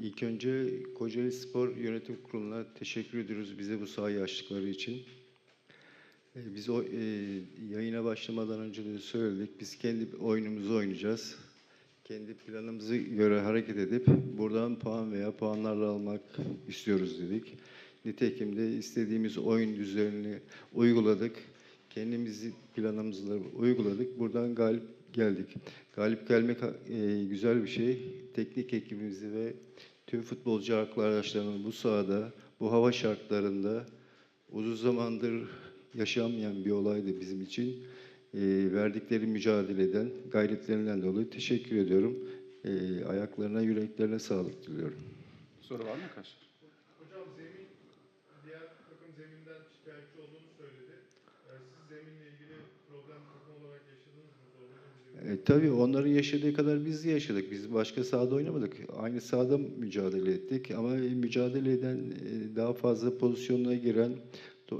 İlk önce Kocaeli Spor Yönetim Kurulu'na teşekkür ediyoruz bize bu sahayı açtıkları için. E, Biz o e, yayına başlamadan önce de söyledik. Biz kendi oyunumuzu oynayacağız. Kendi planımıza göre hareket edip buradan puan veya puanlarla almak istiyoruz dedik. Nitekim de istediğimiz oyun düzenini uyguladık. Kendimizi planımızla uyguladık. Buradan galip geldik. Galip gelmek e, güzel bir şey. Teknik ekibimizi ve tüm futbolcu arkadaşlarımın bu sahada, bu hava şartlarında uzun zamandır yaşanmayan bir olaydı bizim için. E, verdikleri mücadeleden, gayretlerinden dolayı teşekkür ediyorum. E, ayaklarına, yüreklerine sağlık diliyorum. Soru var mı arkadaşlar? Hocam zemin, diğer takım zeminden şikayetçi olduğunu söyledi. Ee, siz zeminle ilgili problem takım olarak yaşadınız? E, tabii onların yaşadığı kadar biz de yaşadık. Biz başka sahada oynamadık. Aynı sahada mücadele ettik ama e, mücadele eden, e, daha fazla pozisyonuna giren,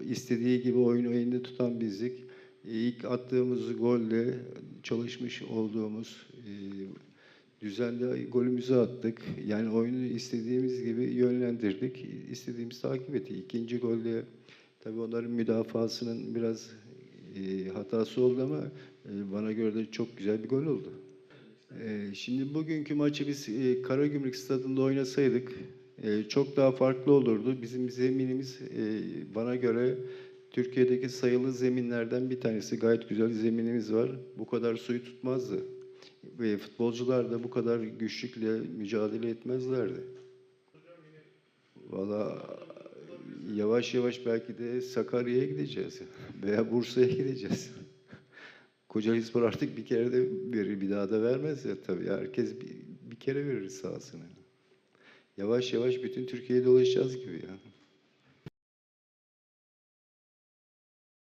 istediği gibi oyunu elinde tutan bizdik. E, İlk attığımız golle çalışmış olduğumuz düzenli golümüzü attık. Yani oyunu istediğimiz gibi yönlendirdik. İstediğimiz takip ettik. İkinci golde tabii onların müdafasının biraz e, hatası oldu ama e, bana göre de çok güzel bir gol oldu. E, şimdi bugünkü maçı biz e, Karagümrük Stadı'nda oynasaydık çok daha farklı olurdu. Bizim zeminimiz bana göre Türkiye'deki sayılı zeminlerden bir tanesi. Gayet güzel zeminimiz var. Bu kadar suyu tutmazdı. Ve futbolcular da bu kadar güçlükle mücadele etmezlerdi. Valla yavaş yavaş belki de Sakarya'ya gideceğiz veya Bursa'ya gideceğiz. Kocaeli Spor artık bir kere de verir, bir daha da vermez ya tabii. Herkes bir, bir kere verir sahasını. Yavaş yavaş bütün Türkiye'yi dolaşacağız gibi ya.